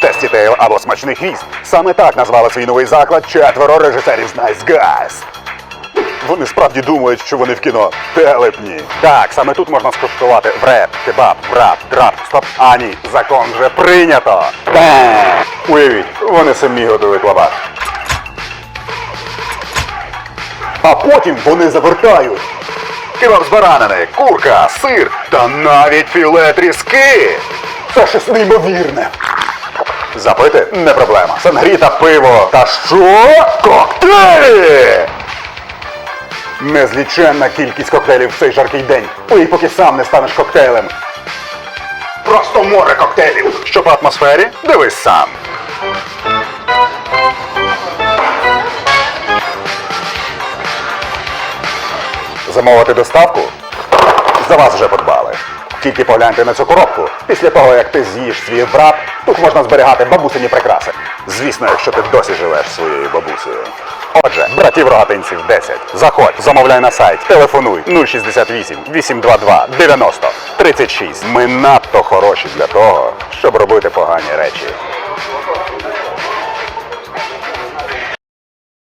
Тесті Тейл або смачний хвіст. Саме так назвали свій новий заклад четверо режисерів з Nice Guys. Вони справді думають, що вони в кіно телепні. Так, саме тут можна скуштувати вреп, кебаб, врап, драп, стоп. А ні, закон вже прийнято. Бем! Уявіть, вони самі готують лаваш. А потім вони завертають. Кебаб з баранини, курка, сир та навіть філе тріски. Це щось неймовірне. Запити не проблема. Сангріта, пиво та що? Коктейлі! Незліченна кількість коктейлів в цей жаркий день. Ой, поки сам не станеш коктейлем. Просто море коктейлів. Що по атмосфері? Дивись сам. Замовити доставку? За вас вже подбали. Тільки погляньте на цю коробку. Після того, як ти з'їш свій врап, тут можна зберігати бабусині прикраси. Звісно, якщо ти досі живеш своєю бабусею. Отже, братів рогатинців 10. Заходь, замовляй на сайт, телефонуй 068 822 90 36. Ми надто хороші для того, щоб робити погані речі.